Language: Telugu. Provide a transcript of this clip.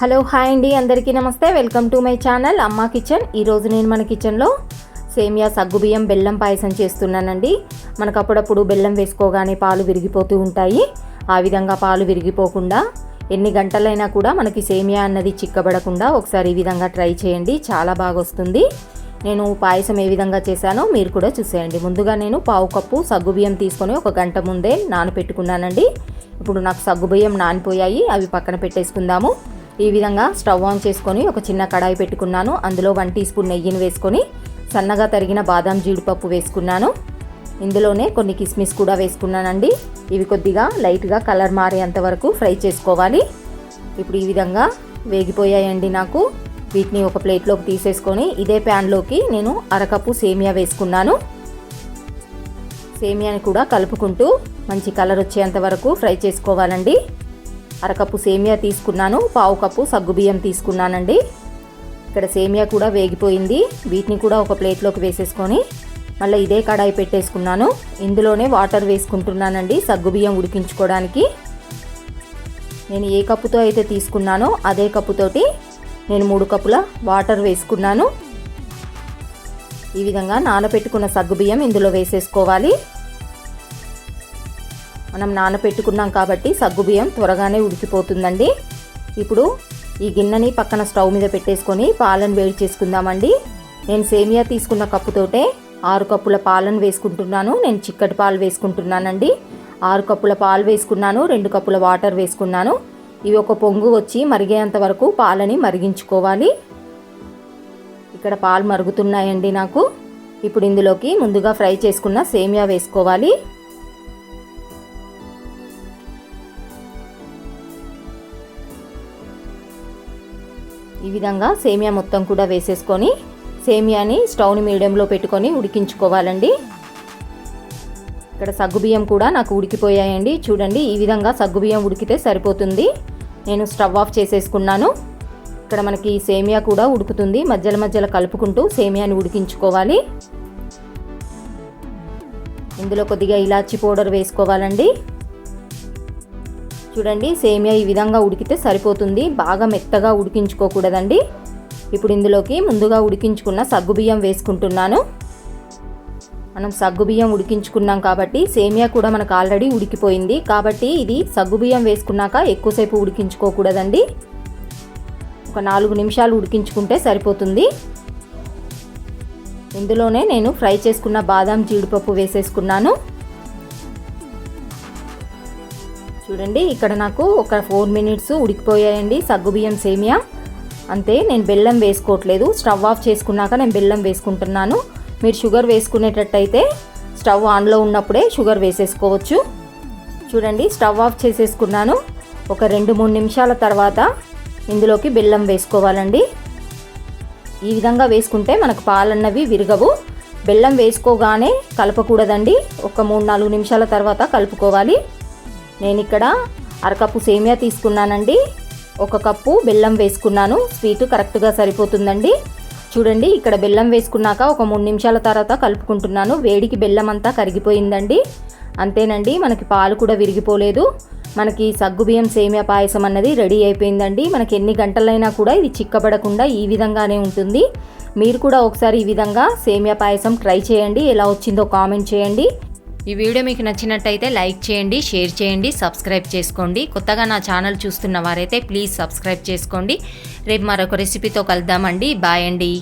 హలో హాయ్ అండి. అందరికీ నమస్తే. Welcome to my channel Amma kitchen. ఈరోజు నేను మన కిచెన్లో సేమియా సగ్గుబియ్యం బెల్లం పాయసం చేస్తున్నానండి. మనకు అప్పుడప్పుడు బెల్లం వేసుకోగానే పాలు విరిగిపోతూ ఉంటాయి. ఆ విధంగా పాలు విరిగిపోకుండా ఎన్ని గంటలైనా కూడా మనకి సేమియా అన్నది చిక్కబడకుండా ఒకసారి ఈ విధంగా ట్రై చేయండి. చాలా బాగా వస్తుంది. నేను పాయసం ఏ విధంగా చేశానో మీరు కూడా చూసేయండి. ముందుగా నేను పావు కప్పు సగ్గుబియ్యం తీసుకొని ఒక గంట ముందే నానపెట్టుకున్నానండి. ఇప్పుడు నాకు సగ్గుబియ్యం నానిపోయాయి. అవి పక్కన పెట్టేసుకుందాము. ఈ విధంగా స్టవ్ ఆన్ చేసుకొని ఒక చిన్న కడాయి పెట్టుకున్నాను. అందులో వన్ టీ స్పూన్ నెయ్యిని వేసుకొని సన్నగా తరిగిన బాదాం జీడిపప్పు వేసుకున్నాను. ఇందులోనే కొన్ని కిస్మిస్ కూడా వేసుకున్నానండి. ఇవి కొద్దిగా లైట్గా కలర్ మారేంత వరకు ఫ్రై చేసుకోవాలి. ఇప్పుడు ఈ విధంగా వేగిపోయాయండి నాకు. వీటిని ఒక ప్లేట్లోకి తీసేసుకొని ఇదే ప్యాన్లోకి నేను అరకప్పు సేమియా వేసుకున్నాను. సేమియాని కూడా కలుపుకుంటూ మంచి కలర్ వచ్చేంత వరకు ఫ్రై చేసుకోవాలండి. అరకప్పు సేమియా తీసుకున్నాను పావు కప్పు సగ్గుబియ్యం తీసుకున్నానండి. ఇక్కడ సేమియా కూడా వేగిపోయింది. వీటిని కూడా ఒక ప్లేట్లోకి వేసేసుకొని మళ్ళీ ఇదే కడాయి పెట్టేసుకున్నాను. ఇందులోనే వాటర్ వేసుకుంటున్నానండి సగ్గుబియ్యం ఉడికించుకోవడానికి. నేను ఏ కప్పుతో అయితే తీసుకున్నానో అదే కప్పుతోటి నేను మూడు కప్పుల వాటర్ వేసుకున్నాను. ఈ విధంగా నానబెట్టుకున్న సగ్గుబియ్యం ఇందులో వేసేసుకోవాలి. మనం నానబెట్టుకున్నాం కాబట్టి సగ్గుబియ్యం త్వరగానే ఉడికిపోతుందండి. ఇప్పుడు ఈ గిన్నెని పక్కన స్టవ్ మీద పెట్టేసుకొని పాలను వేడి చేసుకుందామండి. నేను సేమియా తీసుకున్న కప్పుతోటే ఆరు కప్పుల పాలను వేసుకుంటున్నాను. నేను చిక్కటి పాలు వేసుకుంటున్నానండి. ఆరు కప్పుల పాలు వేసుకున్నాను రెండు కప్పుల వాటర్ వేసుకున్నాను. ఇవి ఒక పొంగు వచ్చి మరిగేంత వరకు పాలని మరిగించుకోవాలి. ఇక్కడ పాలు మరుగుతున్నాయండి నాకు. ఇప్పుడు ఇందులోకి ముందుగా ఫ్రై చేసుకున్న సేమియా వేసుకోవాలి. ఈ విధంగా సేమియా మొత్తం కూడా వేసేసుకొని సేమియాని స్టవ్ని మీడియంలో పెట్టుకొని ఉడికించుకోవాలండి. ఇక్కడ సగ్గుబియ్యం కూడా నాకు ఉడికిపోయాయండి. చూడండి ఈ విధంగా సగ్గుబియ్యం ఉడికితే సరిపోతుంది. నేను స్టవ్ ఆఫ్ చేసేసుకున్నాను. ఇక్కడ మనకి సేమియా కూడా ఉడుకుతుంది. మధ్యలో మధ్యలో కలుపుకుంటూ సేమియాని ఉడికించుకోవాలి. ఇందులో కొద్దిగా ఇలాచి పౌడర్ వేసుకోవాలండి. చూడండి సేమియా ఈ విధంగా ఉడికితే సరిపోతుంది. బాగా మెత్తగా ఉడికించుకోకూడదండి. ఇప్పుడు ఇందులోకి ముందుగా ఉడికించుకున్న సగ్గుబియ్యం వేసుకుంటున్నాను. మనం సగ్గుబియ్యం ఉడికించుకున్నాం కాబట్టి సేమియా కూడా మనకు ఆల్రెడీ ఉడికిపోయింది. కాబట్టి ఇది సగ్గుబియ్యం వేసుకున్నాక ఎక్కువసేపు ఉడికించుకోకూడదండి. ఒక నాలుగు నిమిషాలు ఉడికించుకుంటే సరిపోతుంది. ఇందులోనే నేను ఫ్రై చేసుకున్న బాదాం జీడిపప్పు వేసేసుకున్నాను. చూడండి. ఇక్కడ నాకు ఒక ఫోర్ మినిట్స్ ఉడికిపోయాయండి. సగ్గుబియ్యం సేమియా. అంతే నేను బెల్లం వేసుకోవట్లేదు. స్టవ్ ఆఫ్ చేసుకున్నాక నేను బెల్లం వేసుకుంటున్నాను. మీరు షుగర్ వేసుకునేటట్టయితే స్టవ్ ఆన్లో ఉన్నప్పుడే షుగర్ వేసేసుకోవచ్చు. చూడండి స్టవ్ ఆఫ్ చేసేసుకున్నాను. ఒక రెండు మూడు నిమిషాల తర్వాత ఇందులోకి బెల్లం వేసుకోవాలండి. ఈ విధంగా వేసుకుంటే మనకు పాలన్నవి విరగవు. బెల్లం వేసుకోగానే కలపకూడదండి. ఒక మూడు నాలుగు నిమిషాల తర్వాత కలుపుకోవాలి. నేను ఇక్కడ అరకప్పు సేమియా తీసుకున్నానండి. ఒక కప్పు బెల్లం వేసుకున్నాను. స్వీట్ కరెక్ట్గా సరిపోతుందండి. చూడండి ఇక్కడ బెల్లం వేసుకున్నాక ఒక మూడు నిమిషాల తర్వాత కలుపుకుంటున్నాను. వేడికి బెల్లం అంతా కరిగిపోయిందండి. అంతేనండి మనకి పాలు కూడా విరిగిపోలేదు. మనకి సగ్గుబియ్యం సేమియా పాయసం అన్నది రెడీ అయిపోయిందండి. మనకి ఎన్ని గంటలైనా కూడా ఇది చిక్కబడకుండా ఈ విధంగానే ఉంటుంది. మీరు కూడా ఒకసారి ఈ విధంగా సేమియా పాయసం ట్రై చేయండి. ఎలా వచ్చిందో కామెంట్ చేయండి. ఈ వీడియో మీకు నచ్చినట్టయితే లైక్ చేయండి షేర్ చేయండి సబ్స్క్రైబ్ చేసుకోండి. కొత్తగా నా ఛానల్ చూస్తున్న వారైతే ప్లీజ్ సబ్స్క్రైబ్ చేసుకోండి. రేపు మరొక రెసిపీతో కలుద్దామండి. బాయ్ అండి.